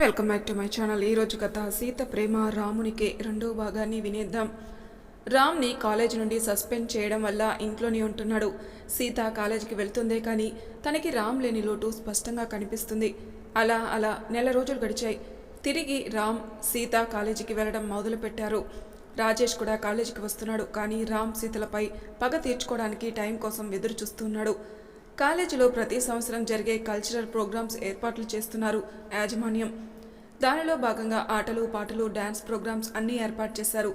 Welcome back to my channel ఈరోజు కథ సీత ప్రేమ రామునికి రెండో భాగాన్ని వినేద్దాం. రామ్ని కాలేజ్ నుండి సస్పెండ్ చేయడం వల్ల ఇంట్లోనే ఉంటున్నాడు. సీత కాలేజీకి వెళ్తుందే కానీ తనకి రామ్ లేని లోటు స్పష్టంగా కనిపిస్తుంది. అలా అలా నెల రోజులు గడిచాయి. తిరిగి రామ్ సీత కాలేజీకి వెళ్ళడం మొదలుపెట్టారు. రాజేష్ కూడా కాలేజీకి వస్తున్నాడు కానీ రామ్ సీతలపై పగ తీర్చుకోవడానికి టైం కోసం ఎదురు చూస్తున్నాడు కాలేజీలో ప్రతి సంవత్సరం జరిగే కల్చరల్ ప్రోగ్రామ్స్ ఏర్పాట్లు చేస్తున్నారు యాజమాన్యం. దానిలో భాగంగా ఆటలు పాటలు డ్యాన్స్ ప్రోగ్రామ్స్ అన్నీ ఏర్పాటు చేశారు.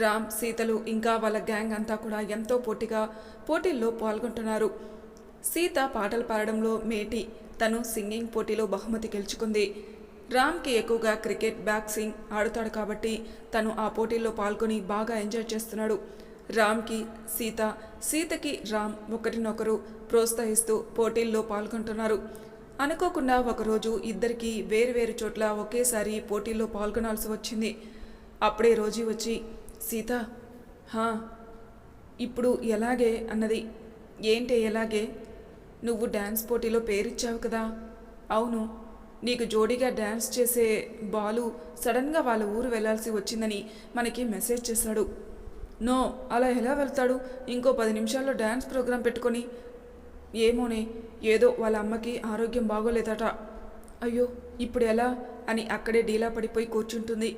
రామ్ సీతలు ఇంకా వాళ్ళ గ్యాంగ్ అంతా కూడా ఎంతో పోటీగా పోటీల్లో పాల్గొంటున్నారు. సీత పాటలు పాడడంలో మేటి తను సింగింగ్ పోటీలో బహుమతి గెలుచుకుంది. రామ్కి ఎక్కువగా క్రికెట్ బాక్సింగ్ ఆడుతాడు కాబట్టి తను ఆ పోటీల్లో పాల్గొని బాగా ఎంజాయ్ చేస్తున్నాడు. రామ్కి సీత సీతకి రామ్ ఒకరినొకరు ప్రోత్సహిస్తూ పోటీల్లో పాల్గొంటున్నారు. అనుకోకుండా ఒకరోజు ఇద్దరికి వేరువేరు చోట్ల ఒకేసారి పోటీల్లో పాల్గొనాల్సి వచ్చింది. అప్పుడే రోజీ వచ్చి సీత హా ఇప్పుడు ఎలాగే అన్నది ఏంటి ఎలాగే? నువ్వు డ్యాన్స్ పోటీలో పేరిచ్చావు కదా. అవును నీకు జోడీగా డ్యాన్స్ చేసే బాలు సడన్గా వాళ్ళ ఊరు వెళ్ళాల్సి వచ్చిందని మనకి మెసేజ్ చేశాడు. నో అలా ఎలా వెళ్తాడు? ఇంకో పది నిమిషాల్లో డ్యాన్స్ ప్రోగ్రాం పెట్టుకొని. ఏమోనే ఏదో వాళ్ళ అమ్మకి ఆరోగ్యం బాగోలేదట. అయ్యో ఇప్పుడు ఎలా? అని అక్కడే డీలా పడిపోయి కూర్చుంటుంది.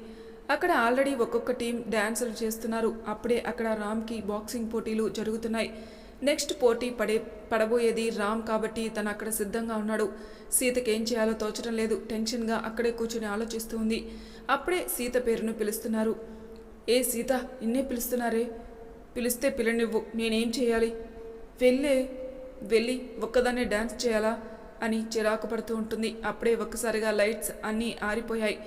అక్కడ ఆల్రెడీ ఒక్కొక్క టీం డ్యాన్సులు చేస్తున్నారు. అప్పుడే అక్కడ రామ్కి బాక్సింగ్ పోటీలు జరుగుతున్నాయి. నెక్స్ట్ పోటీ పడే పడబోయేది రామ్ కాబట్టి తను అక్కడ సిద్ధంగా ఉన్నాడు. సీతకి ఏం చేయాలో తోచడం లేదు. టెన్షన్గా అక్కడే కూర్చుని ఆలోచిస్తూ ఉంది. అప్పుడే సీత పేరును పిలుస్తున్నారు. ఏ సీత నిన్నే పిలుస్తున్నారే? పిలిస్తే పిల్లనివ్వు నేనేం చేయాలి? వెళ్ళే వెళ్ళి ఒక్కదాన్నే డ్యాన్స్ చేయాలా? అని చిరాకు పడుతూ ఉంటుంది. అప్పుడే ఒక్కసారిగా లైట్స్ అన్నీ ఆరిపోయాయి.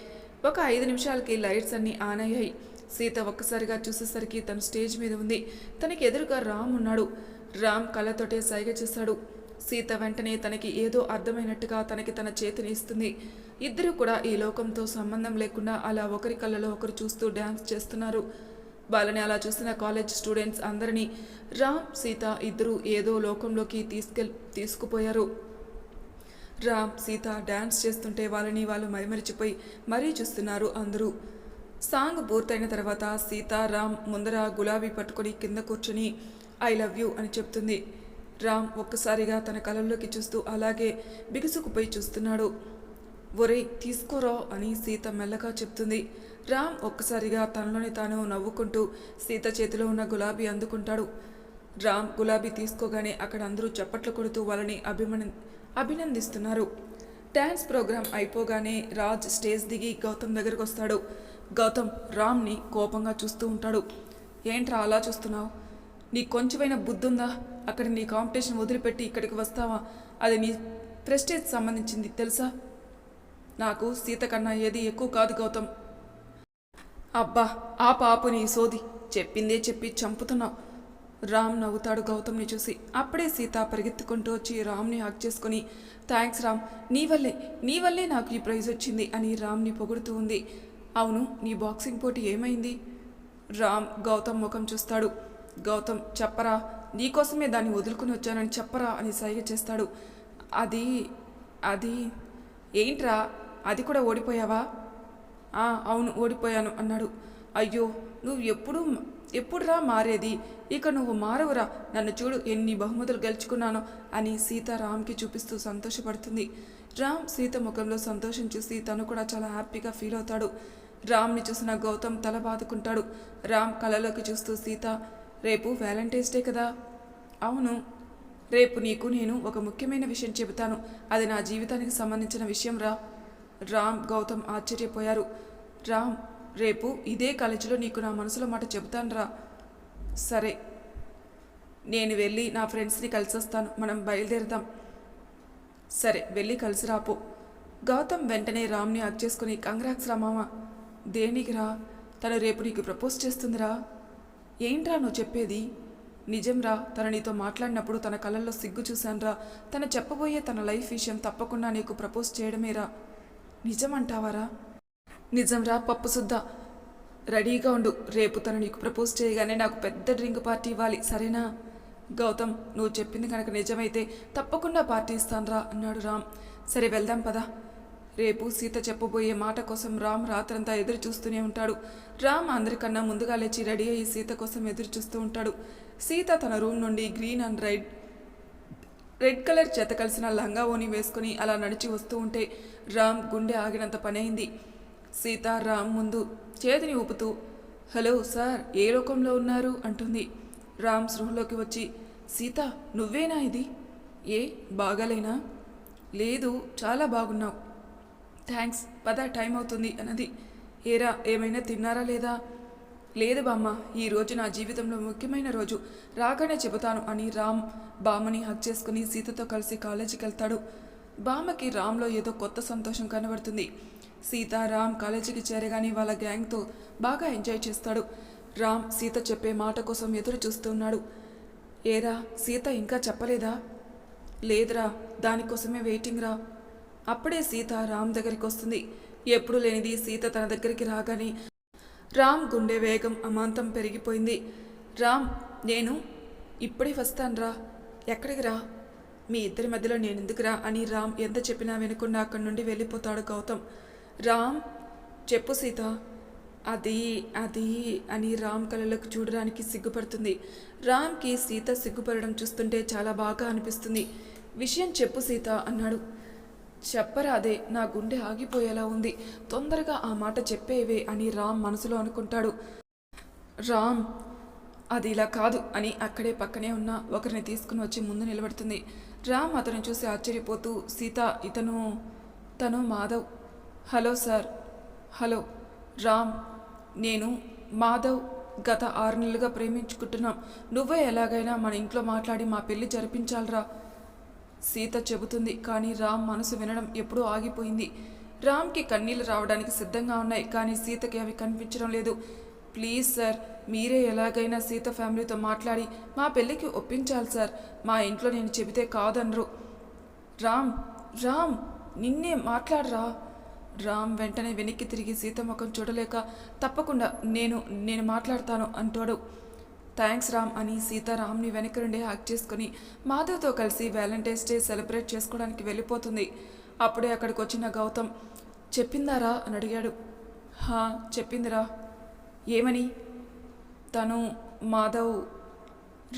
ఒక ఐదు నిమిషాలకి లైట్స్ అన్నీ ఆన్ అయ్యాయి సీత ఒక్కసారిగా చూసేసరికి తను స్టేజ్ మీద ఉంది. తనకి ఎదురుగా రామ్ ఉన్నాడు. రామ్ కళ్ళతోటే సైగ చేశాడు. సీత వెంటనే తనకి ఏదో అర్థమైనట్టుగా తనకి తన చేతిని ఇస్తుంది. ఇద్దరు కూడా ఈ లోకంతో సంబంధం లేకుండా అలా ఒకరి కళ్ళలో ఒకరు చూస్తూ డ్యాన్స్ చేస్తున్నారు. వాళ్ళని అలా చూసిన కాలేజ్ స్టూడెంట్స్ అందరినీ రామ్ సీత ఇద్దరు ఏదో లోకంలోకి తీసుకెళ్ తీసుకుపోయారు. రామ్ సీత డ్యాన్స్ చేస్తుంటే వాళ్ళని వాళ్ళు మైమరిచిపోయి మరీ చూస్తున్నారు అందరూ. సాంగ్ పూర్తయిన తర్వాత సీత రామ్ ముందర గులాబీ పట్టుకొని కింద కూర్చుని ఐ లవ్ యూ అని చెప్తుంది. రామ్ ఒక్కసారిగా తన కళల్లోకి చూస్తూ అలాగే బిగుసుకుపోయి చూస్తున్నాడు. ఒరేయ్ తీసుకోరా అని సీత మెల్లగా చెప్తుంది. రామ్ ఒక్కసారిగా తనలోని తాను నవ్వుకుంటూ సీత చేతిలో ఉన్న గులాబీ అందుకుంటాడు. రామ్ గులాబీ తీసుకోగానే అక్కడ అందరూ చప్పట్లు కొడుతూ వాళ్ళని అభిమన అభినందిస్తున్నారు. డ్యాన్స్ ప్రోగ్రాం అయిపోగానే రాజ్ స్టేజ్ దిగి గౌతమ్ దగ్గరకు వస్తాడు. గౌతమ్ రామ్ని కోపంగా చూస్తూ ఉంటాడు. ఏంట్రా అలా చూస్తున్నావు? నీ కొంచెమైనా బుద్ధి ఉందా అక్కడ నీ కాంపిటీషన్ వదిలిపెట్టి ఇక్కడికి వస్తావా? అది నీ ప్రెస్టేజ్ సంబంధించింది తెలుసా? నాకు సీత కన్నా ఏది ఎక్కువ కాదు గౌతమ్. అబ్బా ఆ పాపుని సోది. చెప్పిందే చెప్పి చంపుతున్నావు. రామ్ నవ్వుతాడు గౌతమ్ని చూసి. అప్పుడే సీత పరిగెత్తుకుంటూ వచ్చి రామ్ని హక్ చేసుకుని థ్యాంక్స్ రామ్ నీ వల్లే నీ వల్లే నాకు ఈ ప్రైజ్ వచ్చింది అని రామ్ని పొగుడుతూ ఉంది. అవును నీ బాక్సింగ్ పోటీ ఏమైంది? రామ్ గౌతమ్ ముఖం చూస్తాడు. గౌతమ్ చెప్పరా నీకోసమే దాన్ని వదులుకుని వచ్చానని చెప్పరా అని సైగ చేస్తాడు. అది అది ఏంట్రా అది కూడా ఓడిపోయావా? అవును ఓడిపోయాను అన్నాడు. అయ్యో నువ్వు ఎప్పుడు ఎప్పుడురా మారేది? ఇక నువ్వు మారవురా. నన్ను చూడు ఎన్ని బహుమతులు గెలుచుకున్నానో అని సీత రామ్కి చూపిస్తూ సంతోషపడుతుంది. రామ్ సీత ముఖంలో సంతోషం చూసి తను కూడా చాలా హ్యాపీగా ఫీల్ అవుతాడు. రామ్ని చూసిన గౌతమ్ తల బాదుకుంటాడు. రామ్ కలలోకి చూస్తూ సీత రేపు వ్యాలంటైన్స్ డే కదా? అవును. రేపు నీకు నేను ఒక ముఖ్యమైన విషయం చెబుతాను. అది నా జీవితానికి సంబంధించిన విషయం రా. రామ్ గౌతమ్ ఆశ్చర్యపోయారు. రామ్ రేపు ఇదే కాలేజీలో నీకు నా మనసులో మాట చెబుతానురా సరే నేను వెళ్ళి నా ఫ్రెండ్స్ని కలిసి వస్తాను మనం బయలుదేరుదాం. సరే వెళ్ళి కలిసి రాపో. గౌతమ్ వెంటనే రామ్ని హక్ చేసుకుని కంగ్రాక్స్ రా మామ. దేనికి రా? తను రేపు నీకు ప్రపోజ్ చేస్తుందిరా. ఏంట్రా నువ్వు చెప్పేది? నిజంరా తన నీతో మాట్లాడినప్పుడు తన కళ్ళల్లో సిగ్గు చూశానురా తను చెప్పబోయే తన లైఫ్ విషయం తప్పకుండా నీకు ప్రపోజ్ చేయడమేరా నిజమంటావారా? నిజంరా పప్పు సుద్దా. రెడీగా ఉండు. రేపు తను నీకు ప్రపోజ్ చేయగానే నాకు పెద్ద డ్రింక్ పార్టీ ఇవ్వాలి. సరేనా? గౌతమ్ నువ్వు చెప్పింది కనుక నిజమైతే తప్పకుండా పార్టీ ఇస్తానురా అన్నాడు రామ్. సరే వెళ్దాం పదా. రేపు సీత చెప్పబోయే మాట కోసం రామ్ రాత్రంతా ఎదురు చూస్తూనే ఉంటాడు. రామ్ అందరికన్నా ముందుగా లేచి రెడీ అయ్యి సీత కోసం ఎదురు చూస్తూ ఉంటాడు. సీత తన రూమ్ నుండి green and red red colour చేత కలిసిన లంగా ఓని వేసుకుని అలా నడిచి వస్తూ ఉంటే రామ్ గుండె ఆగినంత పని అయింది సీత రామ్ ముందు చేతిని ఊపుతూ హలో సార్ ఏ లోకంలో ఉన్నారు? అంటుంది. రామ్ సృహలోకి వచ్చి సీత నువ్వేనా ఇది? ఏ బాగాలేనా? లేదు చాలా బాగున్నావు థ్యాంక్స్ పద టైం అవుతుంది అన్నది. ఏరా ఏమైనా తిన్నారా లేదా? లేదు బామ్మ ఈ రోజు నా జీవితంలో ముఖ్యమైన రోజు. రాగానే చెబుతాను అని రామ్ బామ్మని హక్ చేసుకుని సీతతో కలిసి కాలేజీకి వెళ్తాడు బామ్మకి రామ్లో ఏదో కొత్త సంతోషం కనబడుతుంది. సీత రామ్ కాలేజీకి చేరగానే వాళ్ళ గ్యాంగ్తో బాగా ఎంజాయ్ చేస్తాడు. రామ్ సీత చెప్పే మాట కోసం ఎదురు చూస్తున్నాడు. ఏరా సీత ఇంకా చెప్పలేదా? లేదురా దానికోసమే వెయిటింగ్ రా. అప్పుడే సీత రామ్ దగ్గరికి వస్తుంది. ఎప్పుడు లేనిది సీత తన దగ్గరికి రాగానే రామ్ గుండె వేగం అమాంతం పెరిగిపోయింది. రామ్ నేను ఇప్పుడే వస్తానురా. ఎక్కడికి రా? మీ ఇద్దరి మధ్యలో నేను ఎందుకురా అని రామ్ ఎంత చెప్పినా వినకుండా అక్కడి నుండి వెళ్ళిపోతాడు గౌతమ్. రామ్ చెప్పు సీత. అది అది అని రామ్ కళలకు చూడడానికి సిగ్గుపడుతుంది. రామ్కి సీత సిగ్గుపడడం చూస్తుంటే చాలా బాగా అనిపిస్తుంది. విషయం చెప్పు సీత అన్నాడు. చెప్పరాదే నా గుండె ఆగిపోయేలా ఉంది. తొందరగా ఆ మాట చెప్పేవే అని రామ్ మనసులో అనుకుంటాడు. రామ్ అది ఇలా కాదు అని అక్కడే పక్కనే ఉన్న ఒకరిని తీసుకుని వచ్చి ముందు నిలబడుతుంది. రామ్ అతను చూసి ఆశ్చర్యపోతూ సీత ఇతను తను Madhav. Hello sir. Hello. Ram నేను మాధవ్ గత ఆరు నెలలుగా ప్రేమించుకుంటున్నాం. నువ్వే ఎలాగైనా మన ఇంట్లో మాట్లాడి మా పెళ్ళి జరిపించాలరా. సీత చెబుతుంది కానీ రామ్ మనసు వినడం ఎప్పుడూ ఆగిపోయింది. రామ్కి కన్నీళ్ళు రావడానికి సిద్ధంగా ఉన్నాయి కానీ సీతకి అవి కనిపించడం లేదు. ప్లీజ్ సార్ మీరే ఎలాగైనా సీత ఫ్యామిలీతో మాట్లాడి మా పెళ్ళికి ఒప్పించాలి సార్. మా ఇంట్లో నేను చెబితే కాదనరు. రామ్ రామ్ నిన్నే మాట్లాడరా? రామ్ వెంటనే వెనక్కి తిరిగి సీత ముఖం చూడలేక తప్పకుండా నేను నేను మాట్లాడతాను అంటాడు. థ్యాంక్స్ రామ్ అని సీత రామ్ని వెనక నుండి హ్యాక్ చేసుకుని మాధవ్తో కలిసి వ్యాలంటైన్స్ డే సెలబ్రేట్ చేసుకోవడానికి వెళ్ళిపోతుంది. అప్పుడే అక్కడికి వచ్చిన గౌతమ్ చెప్పిందారా? అని అడిగాడు. హా చెప్పిందిరా. ఏమని? తను మాధవ్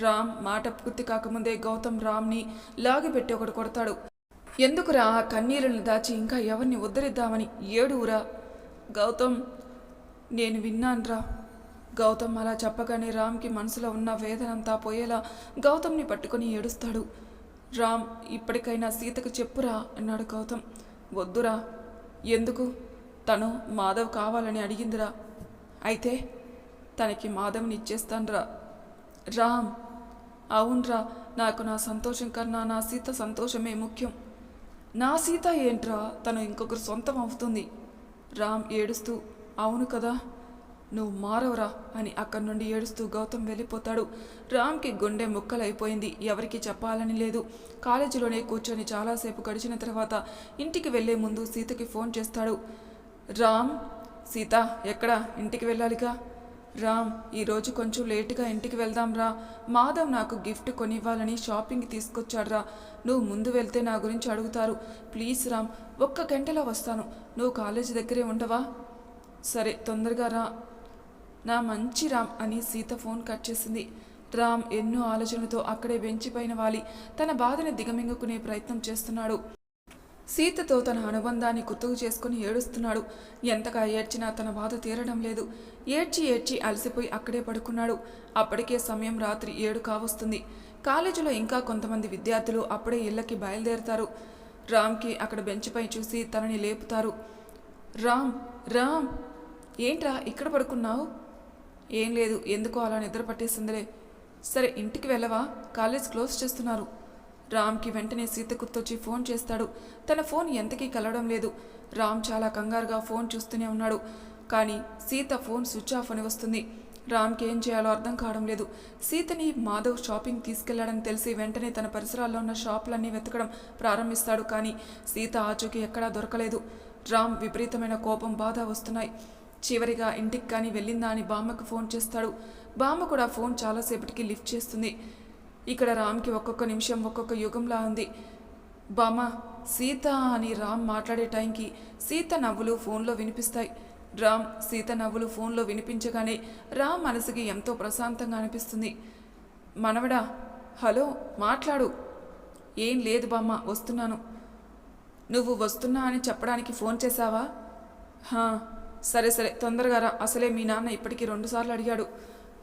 రామ్ మాట పూర్తి కాకముందే గౌతమ్ రామ్ని లాగిపెట్టి ఒకడు కొడతాడు. ఎందుకురా ఆ కన్నీళ్ళని దాచి ఇంకా ఎవరిని ఉద్ధరిద్దామని? ఏడువురా. గౌతమ్ నేను విన్నాన్రా. గౌతమ్ అలా చెప్పగానే రామ్కి మనసులో ఉన్న వేదనంతా పోయేలా గౌతమ్ని పట్టుకొని ఏడుస్తాడు. రామ్ ఇప్పటికైనా సీతకు చెప్పురా అన్నాడు గౌతమ్. వద్దురా. ఎందుకు? తను మాధవ్ కావాలని అడిగిందిరా. అయితే తనకి మాధవ్ని ఇచ్చేస్తాన్రా. రామ్ అవునరా. నాకు నా సంతోషం కన్నా నా సీత సంతోషమే ముఖ్యం. నా సీత ఏంట్రా? తను ఇంకొకరు సొంతం అవుతుంది. రామ్ ఏడుస్తూ అవును కదా? నువ్వు మారవరా అని అక్కడి నుండి ఏడుస్తూ గౌతమ్ వెళ్ళిపోతాడు. రామ్కి గుండె ముక్కలైపోయింది. ఎవరికి చెప్పాలని లేదు. కాలేజీలోనే కూర్చొని చాలాసేపు గడిచిన తర్వాత ఇంటికి వెళ్ళే ముందు సీతకి ఫోన్ చేస్తాడు. రామ్ సీత ఎక్కడ? ఇంటికి వెళ్ళాలిగా? రామ్ ఈరోజు కొంచెం లేటుగా ఇంటికి వెళ్దాం రా. మాధవ్ నాకు గిఫ్ట్ కొనివ్వాలని షాపింగ్ తీసుకొచ్చాడ్రా. నువ్వు ముందు వెళ్తే నా గురించి అడుగుతారు. ప్లీజ్ రామ్ ఒక్క గంటలో వస్తాను. నువ్వు కాలేజీ దగ్గరే ఉండవా? సరే తొందరగా రా. నా మంచి రామ్ అని సీత ఫోన్ కట్ చేసింది. రామ్ ఎన్నో ఆలోచనలతో అక్కడే బెంచిపైన వాలి. తన బాధని దిగమింగుకునే ప్రయత్నం చేస్తున్నాడు. సీతతో తన అనుబంధాన్ని గుర్తుకు చేసుకుని ఏడుస్తున్నాడు. ఎంతగా ఏడ్చినా తన బాధ తీరడం లేదు. ఏడ్చి ఏడ్చి అలసిపోయి అక్కడే పడుకున్నాడు. అప్పటికే సమయం రాత్రి ఏడు కావస్తుంది. కాలేజీలో ఇంకా కొంతమంది విద్యార్థులు అప్పుడే ఇళ్ళకి బయలుదేరుతారు. రామ్కి అక్కడ బెంచ్పై చూసి తనని లేపుతారు. రామ్ రామ్ ఏంట్రా ఇక్కడ పడుకున్నావు? ఏం లేదు ఎందుకో అలా నిద్ర పట్టేసిందిలే. సరే ఇంటికి వెళ్ళవా? కాలేజ్ క్లోజ్ చేస్తున్నారు. రామ్కి వెంటనే సీత గుర్తొచ్చి ఫోన్ చేస్తాడు. తన ఫోన్ ఎంతకీ కలవడం లేదు. రామ్ చాలా కంగారుగా ఫోన్ చూస్తూనే ఉన్నాడు. కానీ సీత ఫోన్ స్విచ్ ఆఫ్ అని వస్తుంది. రామ్కి ఏం చేయాలో అర్థం కావడం లేదు. సీతని మాధవ్ షాపింగ్ తీసుకెళ్ళాడని తెలిసి వెంటనే తన పరిసరాల్లో ఉన్న షాపులన్నీ వెతకడం ప్రారంభిస్తాడు. కానీ సీత ఆచూకీ ఎక్కడా దొరకలేదు. రామ్ విపరీతమైన కోపం బాధ వస్తున్నాయి. చివరిగా ఇంటికి కానీ వెళ్ళిందా అని బామ్మకు ఫోన్ చేస్తాడు. బామ్మ కూడా ఫోన్ చాలాసేపటికి లిఫ్ట్ చేస్తుంది. ఇక్కడ రామ్కి ఒక్కొక్క నిమిషం ఒక్కొక్క యుగంలా ఉంది. బామ్మ సీత అని రామ్ మాట్లాడే టైంకి సీత నవ్వులు ఫోన్లో వినిపిస్తాయి. రామ్ సీత నవ్వులు ఫోన్లో వినిపించగానే రామ్ మనసుకి ఎంతో ప్రశాంతంగా అనిపిస్తుంది. మనవడా హలో మాట్లాడు. ఏం లేదు బామ్మ వస్తున్నాను. నువ్వు వస్తున్నా అని చెప్పడానికి ఫోన్ చేశావా? హా, సరే సరే తొందరగా రా. అసలే మీ నాన్న ఇప్పటికీ రెండుసార్లు అడిగాడు.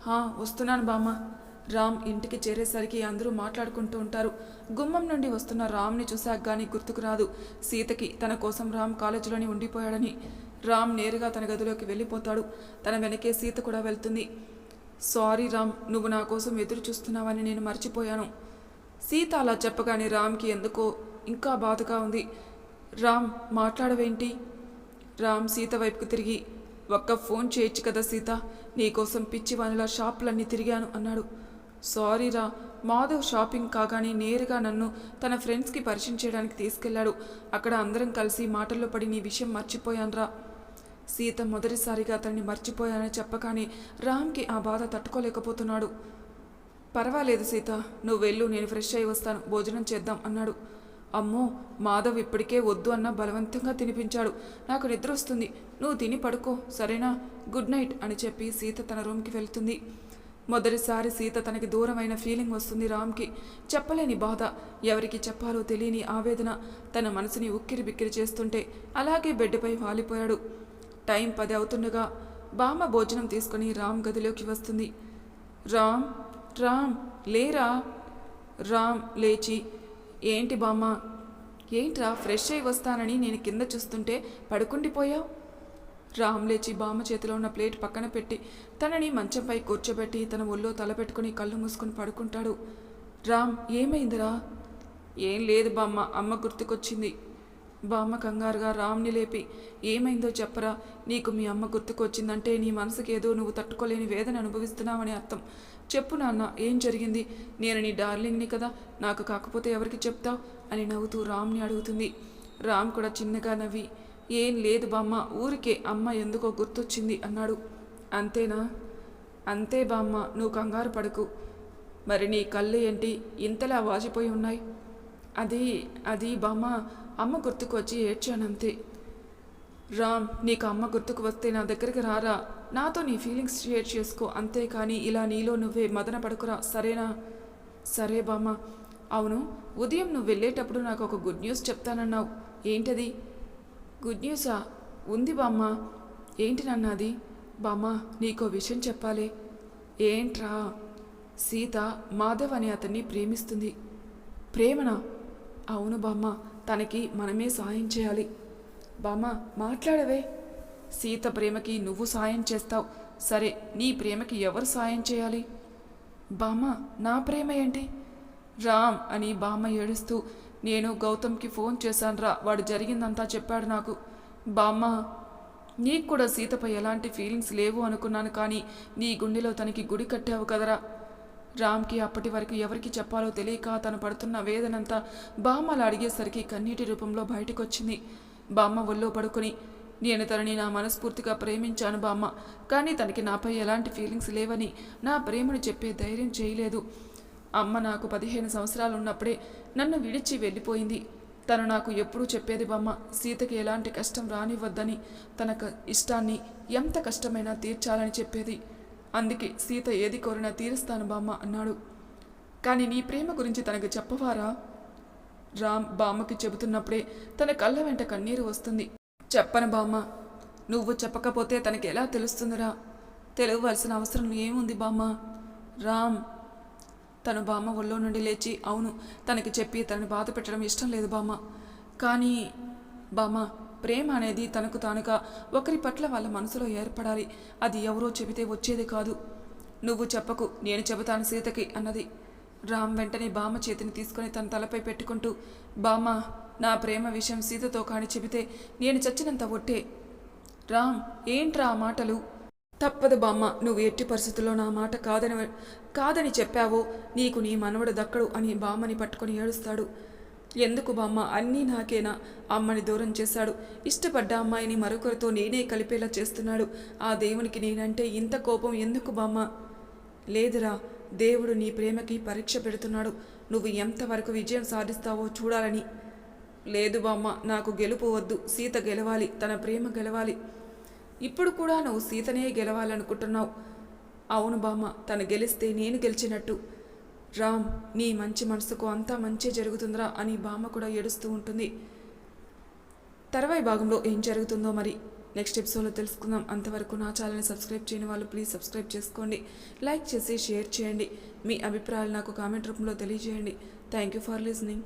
హా, వస్తున్నాను బామ్మ. రామ్ ఇంటికి చేరేసరికి అందరూ మాట్లాడుకుంటూ ఉంటారు. గుమ్మం నుండి వస్తున్న రామ్ని చూశాక గానీ గుర్తుకు రాదు. సీతకి తన కోసం రామ్ కాలేజీలోనే ఉండిపోయాడని. రామ్ నేరుగా తన గదిలోకి వెళ్ళిపోతాడు. తన వెనకే సీత కూడా వెళ్తుంది. సారీ రామ్ నువ్వు నా కోసం ఎదురు చూస్తున్నావని నేను మర్చిపోయాను. సీత అలా చెప్పగానే రామ్కి ఎందుకో ఇంకా బాధగా ఉంది. రామ్ మాట్లాడవేంటి? రామ్ సీత వైపుకు తిరిగి ఒక్క ఫోన్ చేయొచ్చు కదా సీత? నీకోసం పిచ్చి వనిలా షాపులన్నీ తిరిగాను అన్నాడు. సారీ రా మాధవ్ షాపింగ్ కాగానే నేరుగా నన్ను తన ఫ్రెండ్స్కి పరిచయం చేయడానికి తీసుకెళ్ళాడు అక్కడ అందరం కలిసి మాటల్లో పడి నీ విషయం మర్చిపోయానురా సీత మొదటిసారిగా అతన్ని మర్చిపోయానని చెప్పగానే రామ్కి ఆ బాధ తట్టుకోలేకపోతున్నాడు. పర్వాలేదు సీత నువ్వు వెళ్ళు నేను ఫ్రెష్ అయి వస్తాను భోజనం చేద్దాం అన్నాడు. అమ్మో మాధవ్ ఇప్పటికే వద్దు అన్న బలవంతంగా తినిపించాడు. నాకు నిద్ర వస్తుంది. నువ్వు తిని పడుకో సరేనా? గుడ్ నైట్ అని చెప్పి సీత తన రూమ్కి వెళ్తుంది. మొదటిసారి సీత తనకి దూరమైన ఫీలింగ్ వస్తుంది రామ్కి. చెప్పలేని బాధ. ఎవరికి చెప్పాలో తెలియని ఆవేదన. తన మనసుని ఉక్కిరి బిక్కిరి చేస్తుంటే అలాగే బెడ్పై వాలిపోయాడు. టైం పది అవుతుండగా బామ్మ భోజనం తీసుకుని రామ్ గదిలోకి వస్తుంది. రామ్ రామ్ లేరా? రామ్ లేచి ఏంటి బామ్మ? ఏంట్రా ఫ్రెష్ అయి వస్తానని నేను కింద చూస్తుంటే పడుకుండిపోయావు? రామ్ లేచి బామ్మ చేతిలో ఉన్న ప్లేట్ పక్కన పెట్టి తనని మంచంపై కూర్చోబెట్టి తన ఒళ్ళో తలపెట్టుకుని కళ్ళు మూసుకొని పడుకుంటాడు. రామ్ ఏమైందిరా? ఏం లేదు బామ్మ అమ్మ గుర్తుకొచ్చింది. బామ్మ కంగారుగా రామ్ని లేపి ఏమైందో చెప్పరా? నీకు మీ అమ్మ గుర్తుకొచ్చిందంటే నీ మనసుకి ఏదో నువ్వు తట్టుకోలేని వేదన అనుభవిస్తున్నావని అర్థం. చెప్పు నాన్న ఏం జరిగింది? నేను నీ డార్లింగ్ని కదా నాకు కాకపోతే ఎవరికి చెప్తావు అని నవ్వుతూ రామ్ని అడుగుతుంది. రామ్ కూడా చిన్నగా నవ్వి ఏం లేదు బామ్మ ఊరికే అమ్మ ఎందుకో గుర్తొచ్చింది అన్నాడు. అంతేనా? అంతే బామ్మ నువ్వు కంగారు పడకు. మరి నీ కళ్ళు ఏంటి ఇంతలా వాచిపోయి ఉన్నాయి? అది అది బామ్మ అమ్మ గుర్తుకు వచ్చి ఏడ్చానంతే రామ్ నీకు అమ్మ గుర్తుకు వస్తే నా దగ్గరికి రారా? నాతో నీ ఫీలింగ్స్ షేర్ చేసుకో అంతేకాని ఇలా నీలో నువ్వే మదన పడుకురా సరేనా? సరే బామ్మ. అవును ఉదయం నువ్వు వెళ్ళేటప్పుడు నాకు ఒక గుడ్ న్యూస్ చెప్తానన్నావు. ఏంటది? గుడ్ న్యూసా? ఉంది బామ్మ. ఏంటి నన్నది బామ్మ నీకో విషయం చెప్పాలి. ఏంట్రా? సీత మాధవ్ అనే అతన్ని ప్రేమిస్తుంది. ప్రేమనా? అవును బామ్మ. తనకి మనమే సాయం చేయాలి. బామ్మ మాట్లాడవే. సీత ప్రేమకి నువ్వు సాయం చేస్తావు. సరే నీ ప్రేమకి ఎవరు సాయం చేయాలి? బామ్మ నా ప్రేమ ఏంటి? రామ్ అని బామ్మ ఏడుస్తూ నేను గౌతమ్కి ఫోన్ చేశానురా వాడు జరిగిందంతా చెప్పాడు నాకు. బామ్మ నీకు కూడా సీతపై ఎలాంటి ఫీలింగ్స్ లేవు అనుకున్నాను కానీ నీ గుండెలో తనకి గుడి కట్టావు కదరా. రామ్కి అప్పటి వరకు ఎవరికి చెప్పాలో తెలియక తను పడుతున్న వేదనంతా బామ్మలు అడిగేసరికి కన్నీటి రూపంలో బయటకొచ్చింది. బామ్మ ఒళ్ళో పడుకుని నేను తనని నా మనస్ఫూర్తిగా ప్రేమించాను బామ్మ కానీ తనకి నాపై ఎలాంటి ఫీలింగ్స్ లేవని నా ప్రేమను చెప్పే ధైర్యం చేయలేదు. అమ్మ నాకు పదిహేను సంవత్సరాలు ఉన్నప్పుడే నన్ను విడిచి వెళ్ళిపోయింది. తను నాకు ఎప్పుడూ చెప్పేది బామ్మ సీతకి ఎలాంటి కష్టం రానివ్వద్దని తన ఇష్టాన్ని ఎంత కష్టమైనా తీర్చాలని చెప్పేది. అందుకే సీత ఏది కోరినా తీరుస్తాను బామ్మ అన్నాడు. కానీ నీ ప్రేమ గురించి తనకు చెప్పవారా? రామ్ బామ్మకి చెబుతున్నప్పుడే తన కళ్ళ వెంట కన్నీరు వస్తుంది. చెప్పను బామ్మ. నువ్వు చెప్పకపోతే తనకి ఎలా తెలుస్తుందిరా? తెలియవలసిన అవసరం ఏముంది బామ్మ? రామ్ తను బామ్మ ఒళ్ళో నుండి లేచి అవును తనకి చెప్పి తనని బాధ పెట్టడం ఇష్టం లేదు బామ్మ. కానీ బామ్మ ప్రేమ అనేది తనకు తానుగా ఒకరి పట్ల వాళ్ళ మనసులో ఏర్పడాలి. అది ఎవరో చెబితే వచ్చేది కాదు. నువ్వు చెప్పకు నేను చెబుతాను సీతకి అన్నది. రామ్ వెంటనే బామ్మ చేతిని తీసుకొని తన తలపై పెట్టుకుంటూ బామ్మ నా ప్రేమ విషయం సీతతో కాని చెబితే నేను చచ్చినంత ఒట్టే. రామ్ ఏంట్రా ఆ మాటలు? తప్పదు బామ్మ నువ్వు ఎట్టి పరిస్థితుల్లో నా మాట కాదని కాదని చెప్పావో నీకు నీ మనవడు దక్కడు అని బామ్మని పట్టుకొని ఏడుస్తాడు. ఎందుకు బామ్మ? అన్నీ నాకేనా? అమ్మని దూరం చేశాడు. ఇష్టపడ్డ అమ్మాయిని మరొకరితో నేనే కలిపేలా చేస్తున్నాడు. ఆ దేవునికి నేనంటే ఇంత కోపం ఎందుకు బామ్మ? లేదురా దేవుడు నీ ప్రేమకి పరీక్ష పెడుతున్నాడు. నువ్వు ఎంతవరకు విజయం సాధిస్తావో చూడాలని. లేదు బామ్మ నాకు గెలుపు వద్దు. సీత గెలవాలి తన ప్రేమ గెలవాలి. ఇప్పుడు కూడా నువ్వు సీతనే గెలవాలనుకుంటున్నావు. అవును బామ్మ తను గెలిస్తే నేను గెలిచినట్టు. రామ్ నీ మంచి మనసుకు అంతా మంచి జరుగుతుందిరా అని బామ్మ కూడా ఏడుస్తూ ఉంటుంది. తర్వాయి భాగంలో ఏం జరుగుతుందో మరి నెక్స్ట్ ఎపిసోడ్లో తెలుసుకుందాం. అంతవరకు నా ఛానల్ని సబ్స్క్రైబ్ చేయని వాళ్ళు ప్లీజ్ సబ్స్క్రైబ్ చేసుకోండి. లైక్ చేసి షేర్ చేయండి. మీ అభిప్రాయాలు నాకు కామెంట్ రూపంలో తెలియజేయండి. Thank you for listening